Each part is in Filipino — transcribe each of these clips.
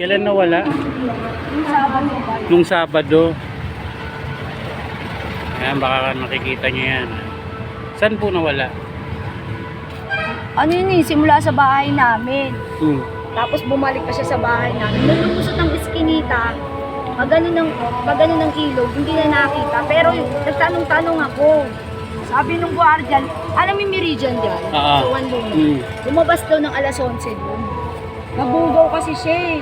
Kailan nawala? Nung Sabado. Ayan, baka nakikita nyo yan. Saan po nawala? Ano yun eh, simula sa bahay namin. Hmm. Tapos bumalik pa siya sa bahay namin. Nung lumusot ng iskinita, pagano ng, pagano ng ilog, hindi na nakita. Pero nagtanong-tanong ako. Sabi nung guardian, alam yung meridian dyan? Ah, ah. Sa Luna. Hmm. Lumabas daw ng alas 11 doon. Nabugaw kasi siya eh.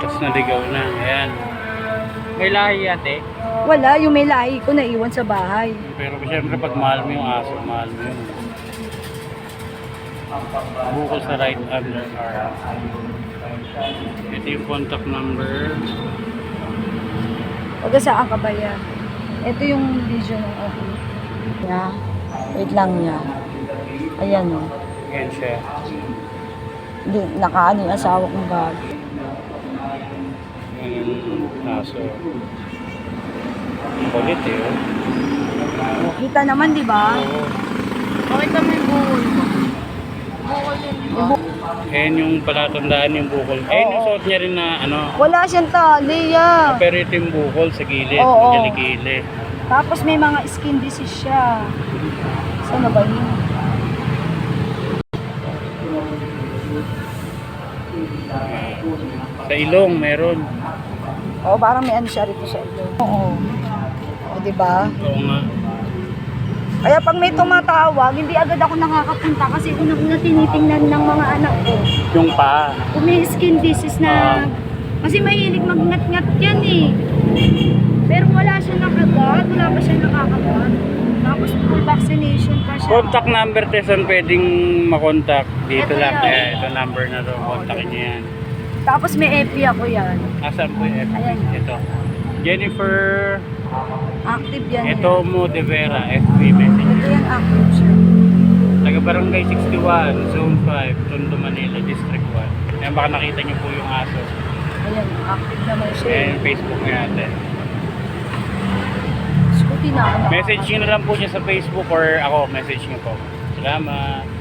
Tapos naligaw na. Ayan. May lahi ate. Wala, yung may lahi ko naiwan sa bahay. Pero siyempre pag mahal mo yung aso, mahal mo yun. Bukol sa right underarm. Ito yung contact number. Huwag saan ka ba yan? Ito yung video ng ako. Niya. Wait lang niya. Ayan o. Ayan siya. Hindi, nakaano yung asawa kong bag. Yung aso. Kulit eh. oh. O, kita naman, di ba? Oo. Pakita mo yung buhol. Buhol yun, di ba? Ayan yung palatandaan yung bukol. Ayan yung suot niya rin na ano. Wala siyang tali, ya. Pero ito yung bukol sa gilid. Oo. Magkilikili. Tapos may mga skin disease siya. Saan na ba yun? Sa ilong meron. Oo, parang may ano siya rito sa ilo. Oo. O, di ba? Oo nga. Kaya pag may tumatawag, hindi agad ako nakakapunta kasi unang-una tinitingnan ng mga anak ko. Yung paa. Kung may skin disease na... Kasi mahilig magngat-ngat yan eh. Pero wala siya nakagat, wala pa siya nakakagat. Tapos full vaccination pa siya. Contact number Teson pwedeng makontak. Dito Ito lang. yan. Eh, ito number na to. Kontakin niyo yan. Tapos may epi ako yan. Asan po yung FB? Ayan. Ito. Jennifer Active yan. Ito mo de Vera, FB message. Ito yan active siya. Taga Barangay 61, Zone 5, Tondo, Manila, District 1. Ayan, baka nakita niyo po yung aso. Ayan, active naman siya. Ayan eh. yung Facebook niya ate. Scooty na ako. Message niyo na lang po niya sa Facebook or ako, message niyo po. Salamat.